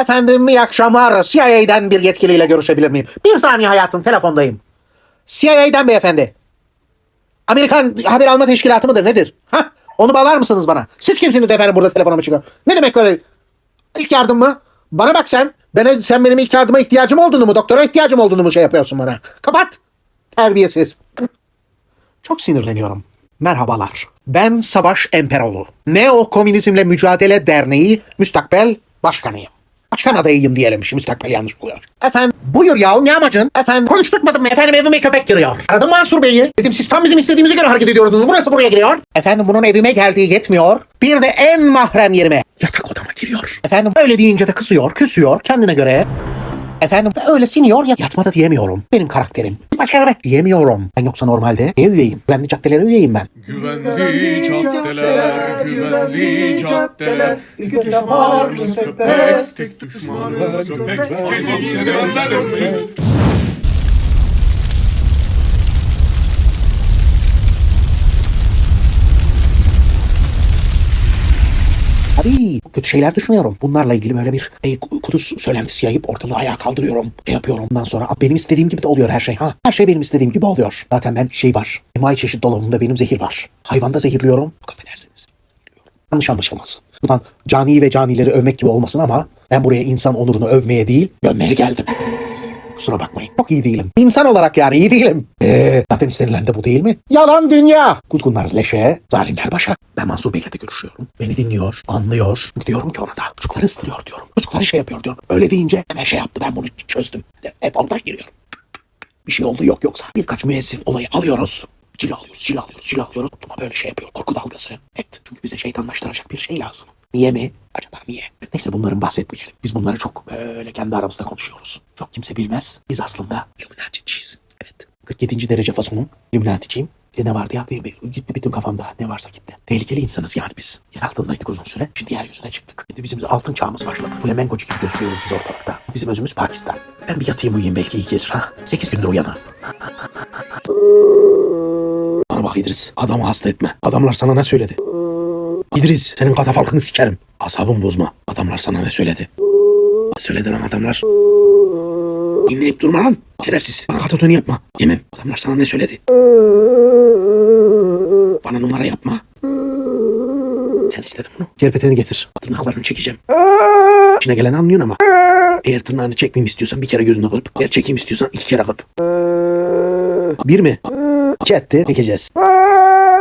Efendim iyi akşamlar. CIA'den bir yetkiliyle görüşebilir miyim? Bir saniye hayatım telefondayım. CIA'den beyefendi. Amerikan haber alma teşkilatı mıdır nedir? Ha? Onu bağlar mısınız bana? Siz kimsiniz efendim burada telefonuma çıkıyor? Ne demek böyle? İlk yardım mı? Bana bak sen. Bana, sen benim ilk yardıma ihtiyacım olduğunu mu? Doktora ihtiyacım olduğunu mu şey yapıyorsun bana? Kapat. Terbiyesiz. Çok sinirleniyorum. Merhabalar. Ben Savaş Emperoğlu. Neo Komünizmle Mücadele Derneği müstakbel başkanıyım. Başkan adayıyım diyelim. Şimdi müstakbel yanlış oluyor. Efendim buyur yahu ne amacın? Efendim konuşturtmadım mı? Efendim evime köpek giriyor. Aradım Mansur Bey'i. Dedim siz tam bizim istediğimize göre hareket ediyordunuz. Burası buraya giriyor. Efendim bunun evime geldiği yetmiyor. Bir de en mahrem yerime yatak odama giriyor. Efendim öyle deyince de kısıyor, küsüyor kendine göre. Efendim öyle siniyor ya yatmada diyemiyorum. Benim karakterim. Başka ne diyemiyorum. Ben yoksa normalde ne üyeyim? Güvenli caddelere üyeyim ben. Güvenli caddeler, güvenli caddeler İki düşman köpek, tek düşmanı köpek Tabii kötü şeyler düşünüyorum. Bunlarla ilgili böyle bir e, kuduz söylentisi yayıp ortalığı ayağa kaldırıyorum. Şey yapıyorum. Ondan sonra "Aa, benim istediğim gibi de oluyor her şey. Ha, her şey benim istediğim gibi oluyor. Zaten ben şey var. Envai çeşit dolabımda benim zehir var. Hayvanda zehirliyorum. Affedersiniz. Yanlış anlaşılmasın. Buradan caniyi ve canileri övmek gibi olmasın ama ben buraya insan onurunu övmeye değil, gömmeye geldim. Kusura bakmayın. Çok iyi değilim. İnsan olarak yani iyi değilim. Ee, zaten istenilen de bu değil mi? Yalan dünya. Kuzgunlar leşe, zalimler başa. Ben Mansur Bey'le de görüşüyorum. Beni dinliyor, anlıyor. Diyorum ki ona da çocukları ısıtırıyor diyorum. Çocukları şey yapıyor diyorum. Öyle deyince hemen şey yaptı ben bunu çözdüm. Hep ondan giriyorum. Bir şey oldu yok yoksa birkaç müessif olayı alıyoruz. Cila alıyoruz, cila alıyoruz, cila alıyoruz. Ama böyle şey yapıyor. Korku dalgası. Evet. Çünkü bize şeytanlaştıracak bir şey lazım. Niye mi? Acaba niye? Neyse bunların bahsetmeyelim. Biz bunları çok böyle kendi aramızda konuşuyoruz. Çok kimse bilmez. Biz aslında Illuminati'ciyiz. Evet. 47. derece fasonun Illuminati'ciyim. De ne vardı ya? Gitti bütün kafamda. Ne varsa gitti. Tehlikeli insanız yani biz. Yer altındaydık uzun süre. Şimdi yeryüzüne çıktık. Şimdi bizim altın çağımız başladı. Flamenkocu gibi gözüküyoruz biz ortalıkta. Bizim özümüz Pakistan. Ben bir yatayım uyuyayım belki iyi gelir ha. 8 gündür uyanı. Bana bak İdris. Adamı hasta etme. Adamlar sana ne söyledi? İdris senin katafalkını sikerim. Asabımı bozma. Adamlar sana ne söyledi? Söyledi lan adamlar? Dinleyip durma lan. Şerefsiz. Bana katatoni yapma. Yemem. Adamlar sana ne söyledi? Bana numara yapma. Sen istedin bunu. Kerpeteni getir. Tırnaklarını çekeceğim. İçine gelen anlıyorsun ama. Eğer tırnağını çekmeyeyim istiyorsan bir kere gözüne kırp. Eğer çekeyim istiyorsan iki kere kırp. Bir mi? İki etti. Çekeceğiz.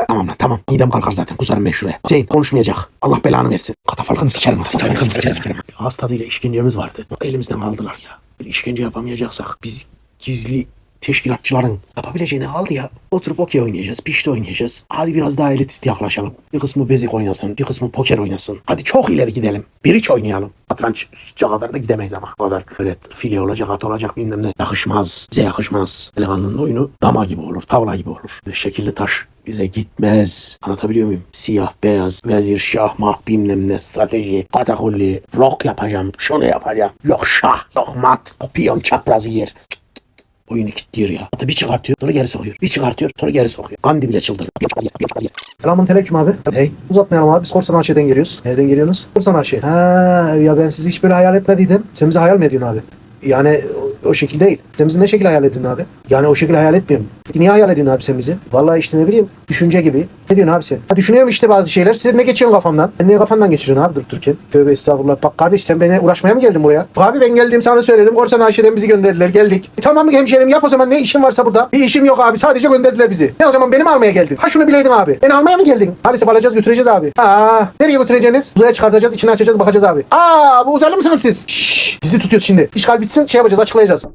Tamam lan tamam. Midem kalkar zaten. Kusarım ben şuraya. Hüseyin konuşmayacak. Allah belanı versin. Katafalkını sikerim. Katafalkını sikerim. sikerim. Ağız tadıyla işkencemiz vardı. Elimizden aldılar ya. Bir işkence yapamayacaksak biz gizli teşkilatçıların yapabileceğini aldı ya. Oturup okey oynayacağız, pişti oynayacağız. Hadi biraz daha elitist yaklaşalım. Bir kısmı bezik oynasın, bir kısmı poker oynasın. Hadi çok ileri gidelim. Bir hiç oynayalım. Satranç kadar da gidemeyiz ama. O kadar öyle file olacak, at olacak bilmem ne. Yakışmaz. Bize yakışmaz. Elemanın oyunu dama gibi olur, tavla gibi olur. Ve şekilli taş bize gitmez. Anlatabiliyor muyum? Siyah, beyaz, vezir, şah, mah, bilmem ne, strateji, katakulli, rock yapacağım, şunu yapacağım. Yok şah, yok mat, o piyon çaprazı yer. Oyunu kilitliyor ya. Atı bir çıkartıyor, sonra geri sokuyor. Bir çıkartıyor, sonra geri sokuyor. Gandhi bile çıldırır. Selamun aleyküm abi. Hey. Uzatmayalım abi. Biz Korsan Aşe'den geliyoruz. Nereden geliyorsunuz? Korsan Aşe. Ha ya ben sizi hiç böyle hayal etmediydim. Sen bizi hayal mi ediyorsun abi? Yani o, o şekil değil. Sen bizi ne şekil hayal ediyorsun abi? Yani o şekil hayal etmiyorum. Niye hayal ediyorsun abi sen bizi? Vallahi işte ne bileyim. Düşünce gibi. Ne diyorsun abi sen? Ha düşünüyorum işte bazı şeyler. Size ne geçiyorsun kafamdan? Ben niye kafandan geçiriyorsun abi durup dururken? Tövbe estağfurullah. Bak kardeş sen beni uğraşmaya mı geldin buraya? Abi ben geldim sana söyledim. Korsan Ayşe'den bizi gönderdiler. Geldik. E, tamam mı hemşerim yap o zaman ne işin varsa burada? Bir işim yok abi. Sadece gönderdiler bizi. Ne o zaman benim almaya geldin? Ha şunu bileydim abi. Beni almaya mı geldin? Maalesef alacağız götüreceğiz abi. Ha nereye götüreceğiniz? Uzaya çıkartacağız içini açacağız bakacağız abi. Aa bu uzaylı mısınız siz? Şşş bizi tutuyoruz şimdi. İşgal bitsin şey yapacağız açıklayacağız.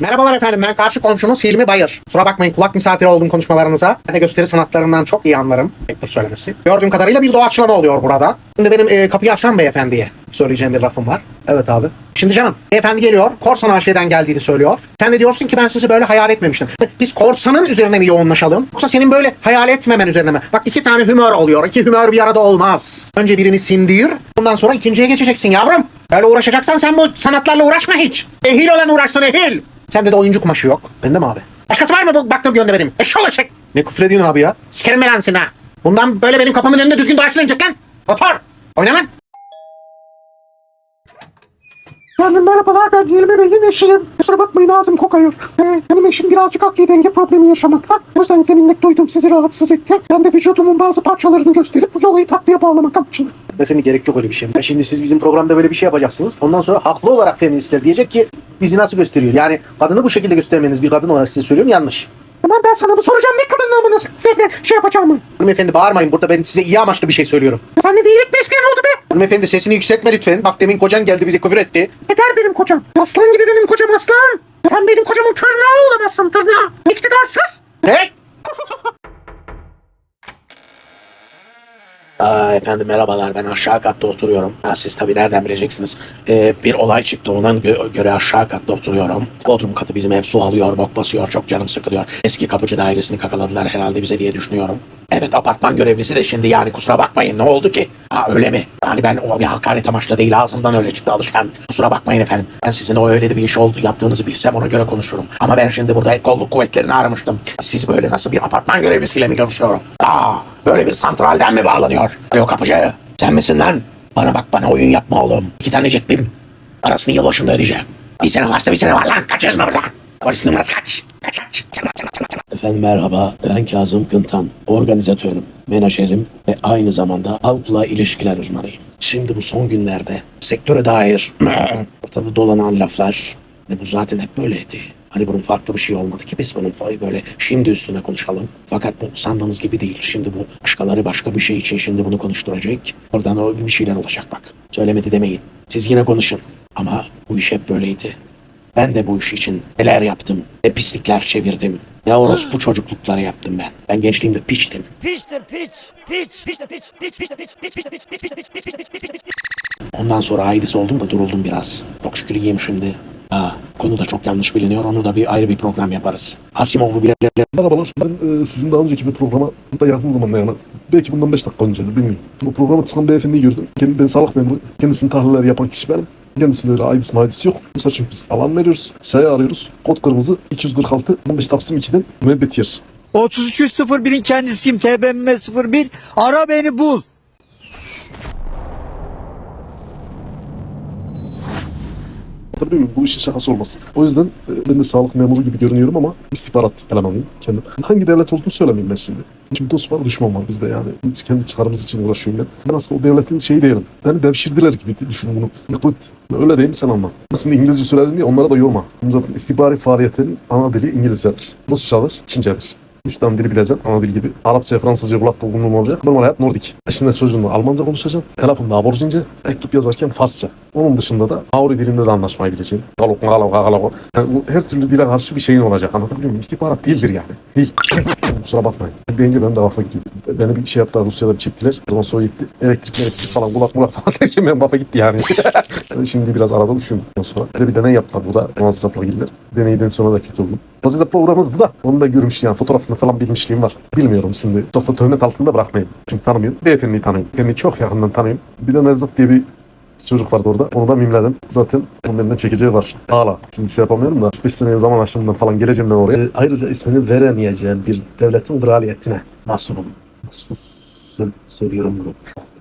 Merhabalar efendim ben karşı komşunuz Hilmi Bayır. Kusura bakmayın kulak misafiri oldum konuşmalarınıza. Ben de gösteri sanatlarından çok iyi anlarım. Ayıptır söylemesi. Gördüğüm kadarıyla bir doğaçlama oluyor burada. Şimdi benim e, kapıyı açan beyefendiye söyleyeceğim bir lafım var. Evet abi. Şimdi canım beyefendi geliyor korsan AŞ'den geldiğini söylüyor. Sen de diyorsun ki ben sizi böyle hayal etmemiştim. Biz korsanın üzerine mi yoğunlaşalım? Yoksa senin böyle hayal etmemen üzerine mi? Bak iki tane hümör oluyor. İki hümör bir arada olmaz. Önce birini sindir. Ondan sonra ikinciye geçeceksin yavrum. Böyle uğraşacaksan sen bu sanatlarla uğraşma hiç. Ehil olan uğraşsın ehil. Sende de oyuncu kumaşı yok. Bende mi abi? Başkası var mı bu baktığım yönde benim? Eşşoğlu eşek. Ne küfür ediyorsun abi ya? Sikerim ben lan seni ha. Bundan böyle benim kafamın önünde düzgün doğaçlanacak lan. Otur. Oyna lan. Efendim merhabalar ben Hilmi Bey'in eşiyim. Kusura bakmayın ağzım kokuyor. Ee, benim eşim birazcık akli denge problemi yaşamakta. O yüzden gelinlik duydum sizi rahatsız etti. Ben de vücudumun bazı parçalarını gösterip bu yolayı tatlıya bağlamak amacıyla. Efendim gerek yok öyle bir şey. Şimdi siz bizim programda böyle bir şey yapacaksınız. Ondan sonra haklı olarak feministler diyecek ki bizi nasıl gösteriyor? Yani kadını bu şekilde göstermeniz bir kadın olarak size söylüyorum yanlış. Ama ben sana mı soracağım ne kadınlığı mı nasıl şey yapacağım mı? Hanımefendi bağırmayın burada ben size iyi amaçlı bir şey söylüyorum. Sen ne değilik besleyen oldu be? Hanımefendi sesini yükseltme lütfen. Bak demin kocan geldi bize küfür etti. Yeter benim kocam. Aslan gibi benim kocam aslan. Sen benim kocamın tırnağı olamazsın tırnağı. İktidarsız. Ne? Aa, efendim merhabalar ben aşağı katta oturuyorum. Ha, siz tabii nereden bileceksiniz. Ee, bir olay çıktı ona gö- göre aşağı katta oturuyorum. Bodrum katı bizim ev su alıyor, bok basıyor, çok canım sıkılıyor. Eski kapıcı dairesini kakaladılar herhalde bize diye düşünüyorum. Evet apartman görevlisi de şimdi yani kusura bakmayın ne oldu ki? Ha öyle mi? Yani ben o bir hakaret amaçlı değil ağzımdan öyle çıktı alışkan. Kusura bakmayın efendim. Ben sizin o öyle bir iş oldu yaptığınızı bilsem ona göre konuşurum. Ama ben şimdi burada kolluk kuvvetlerini aramıştım. Siz böyle nasıl bir apartman görevlisiyle mi görüşüyorum? Aa böyle bir santralden mi bağlanıyor? Alo kapıcı sen misin lan? Bana bak bana oyun yapma oğlum. İki tane cepim. Parasını yılbaşında ödeyeceğim. Bir sene varsa bir sene var lan. Kaçıyoruz mu buradan? Polis numarası kaç? Kaç kaç. Efendim merhaba, ben Kazım Kıntan, organizatörüm, menajerim ve aynı zamanda halkla ilişkiler uzmanıyım. Şimdi bu son günlerde sektöre dair ortada dolanan laflar, ve bu zaten hep böyleydi. Hani bunun farklı bir şey olmadı ki biz bunun böyle şimdi üstüne konuşalım. Fakat bu sandığınız gibi değil. Şimdi bu başkaları başka bir şey için şimdi bunu konuşturacak. Oradan o bir şeyler olacak bak. Söylemedi demeyin. Siz yine konuşun. Ama bu iş hep böyleydi. Ben de bu iş için neler yaptım, ne pislikler çevirdim, ne orospu çocuklukları yaptım ben. Ben gençliğimde piçtim. Piçtir piç. Piç. Piç de piç. Piç piç de piç. Piç piç de piç. Piç piç de piç. Piç piç de piç. Piç piç de piç. Ondan sonra ailesi oldum da duruldum biraz. Çok şükür iyiyim şimdi. Ha, konu da çok yanlış biliniyor. Onu da bir ayrı bir program yaparız. Asimov'u bile bile- Merhabalar. Ben e, sizin daha önceki bir programa da yakın zamanda yani belki bundan 5 dakika önce bilmiyorum. Bu programa çıkan beyefendiyi gördüm. Kendi, ben sağlık memuru. Kendisinin tahliller yapan kişi benim. Kendisinde öyle aidis maidis yok. Bu için biz alan veriyoruz. Sayı arıyoruz. Kod kırmızı 246 15 Taksim 2'den müebbet yer. 3301'in kendisiyim. TBMM 01. Ara beni bul. Tabii mi? Bu işin şakası olmasın. O yüzden e, ben de sağlık memuru gibi görünüyorum ama istihbarat elemanıyım kendim. Hangi devlet olduğunu söylemeyeyim ben şimdi. Şimdi dost var düşman var bizde yani. Biz kendi çıkarımız için uğraşıyorum ben. Ben aslında o devletin şeyi değilim. Yani devşirdiler gibi düşün bunu. Yıkıt. Öyle değil mi sen anla. Aslında İngilizce söyledin diye onlara da yorma. Zaten istihbari faaliyetlerin ana dili İngilizcedir. Rusçadır, Çincedir. Tane dili bileceksin ana dil gibi. Arapça, Fransızca, kulak dolgunluğun olacak. Normal hayat Nordik. Eşinle çocuğunla Almanca konuşacaksın. Telefonda aborjince. Mektup yazarken Farsça. Onun dışında da Maori dilinde de anlaşmayı bileceksin. Galok, galok, galok. Yani her türlü dile karşı bir şeyin olacak. Anlatabiliyor muyum? İstihbarat değildir yani. Değil. Kusura bakmayın. Deyince ben de vafa gidiyorum. Beni bir şey yaptılar. Rusya'da bir çektiler. O zaman Sovyet'ti. Elektrik, elektrik falan kulak mulak falan derken ben vafa gitti yani. Şimdi biraz arada. Ondan sonra bir deney yaptılar burada. Muazzez Zapla girdiler. Deneyden sonra da kötü oldum. Zapla uğramazdı da onu da görmüş yani. Fotoğrafını falan bilmişliğim var. Bilmiyorum şimdi. Çok da töhmet altında bırakmayayım. Çünkü tanımıyorum. Beyefendiyi tanıyorum. Beyefendiyi çok yakından tanıyorum. Bir de Nevzat diye bir çocuk vardı orada. Onu da mimledim. Zaten onun benden çekeceği var. Hala. Şimdi şey yapamıyorum da 5 seneye zaman aşımından falan geleceğim ben oraya. Ee, ayrıca ismini veremeyeceğim bir devletin kraliyetine mahsubum. Sus. Sö- söylüyorum bunu.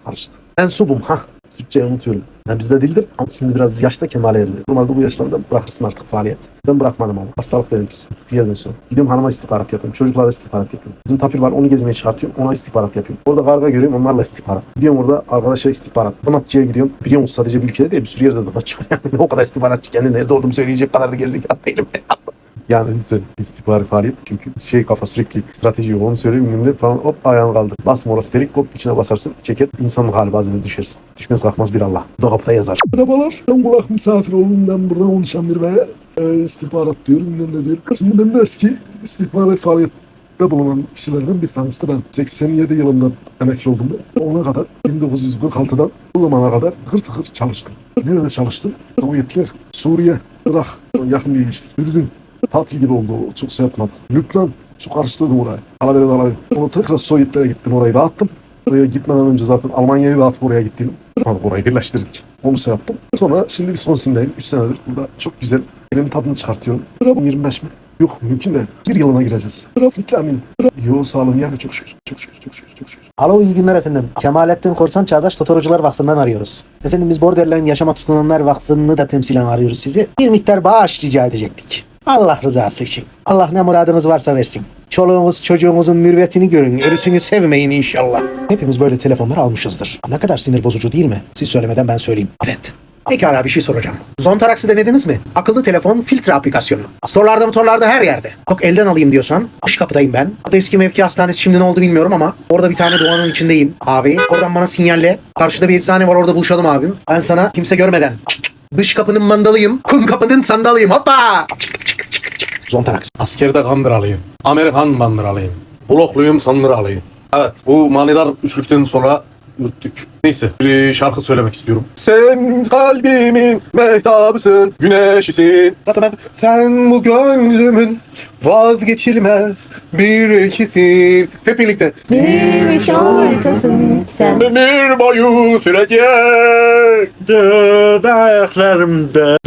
Karıştı. Mensubum ha. Türkçeyi unutuyorum. Yani bizde dildir ama şimdi biraz yaşta kemale erdi. Normalde bu yaşlarda bırakırsın artık faaliyet. Ben bırakmadım ama. Hastalık benimkisi. Bir yerden sonra. Gidiyorum hanıma istihbarat yapıyorum. Çocuklara istihbarat yapıyorum. Bizim tapir var onu gezmeye çıkartıyorum. Ona istihbarat yapıyorum. Orada karga görüyorum onlarla istihbarat. Gidiyorum orada arkadaşa istihbarat. Donatçıya gidiyorum. Biliyor musun sadece bir ülkede değil bir sürü yerde donatçı var. Yani o kadar istihbaratçı kendi nerede olduğumu söyleyecek kadar da gerizekalı değilim. Yani lütfen istihbari faaliyet çünkü şey kafa sürekli strateji onu söyleyeyim bilmem falan hop ayağını kaldır. Basma orası delik hop içine basarsın çeker insanlık hali bazen de düşersin. Düşmez kalkmaz bir Allah. Kapıda yazar. Merhabalar. Ben kulak misafir oldum. Ben burada konuşan bir beye e, istihbarat diyorum. Ben de diyorum. Şimdi ben de eski istihbarat faaliyette bulunan kişilerden bir tanesi de ben. 87 yılında emekli oldum. Ona kadar 1946'dan bu zamana kadar tıkır tıkır çalıştım. Nerede çalıştım? Sovyetler, Suriye, Irak yakın bir geçtik. Ürdün, tatil gibi oldu. Çok şey yapmadı. Lübnan, çok karıştırdım orayı. Alabere dalaver. Onu tekrar Sovyetlere gittim orayı dağıttım. Oraya gitmeden önce zaten Almanya'yı dağıtıp oraya gittim. Sonra orayı birleştirdik. Onu şey yaptım. Sonra şimdi Wisconsin'deyim. 3 senedir burada çok güzel. Elimin tadını çıkartıyorum. Burada 25 mi? Yok mümkün değil. Bir yılına gireceğiz. Bitti amirim. Yo sağ olun yani çok şükür. Çok şükür. Çok şükür. Çok şükür. Alo iyi günler efendim. Kemalettin Korsan Çağdaş Totorocular Vakfı'ndan arıyoruz. Efendim biz Borderline Yaşama Tutunanlar Vakfı'nı da temsilen arıyoruz sizi. Bir miktar bağış rica edecektik. Allah rızası için. Allah ne muradınız varsa versin. Çoluğumuz çocuğumuzun mürvetini görün. Ölüsünü sevmeyin inşallah. Hepimiz böyle telefonlar almışızdır. Ne kadar sinir bozucu değil mi? Siz söylemeden ben söyleyeyim. Evet. Pekala bir şey soracağım. Zontarax'ı denediniz mi? Akıllı telefon filtre aplikasyonu. Storelarda motorlarda her yerde. Bak elden alayım diyorsan. Dış kapıdayım ben. Burada eski mevki hastanesi şimdi ne oldu bilmiyorum ama orada bir tane doğanın içindeyim. Abi oradan bana sinyalle. Karşıda bir eczane var orada buluşalım abim. Ben sana kimse görmeden. Dış kapının mandalıyım. Kum kapının sandalıyım. Hoppa! Zontarax. Askerde kandıralıyım. Amerikan bandıralıyım. Blokluyum sandıralıyım. Evet bu manidar üçlükten sonra yürüttük. Neyse bir şarkı söylemek istiyorum. Sen kalbimin mehtabısın, güneşisin. Sen bu gönlümün vazgeçilmez bir eşisin. Hep birlikte. Bir şarkısın sen. Ömür boyu sürecek. Ayaklarımda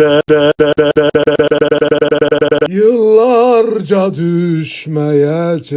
Yıllarca düşmeyecek.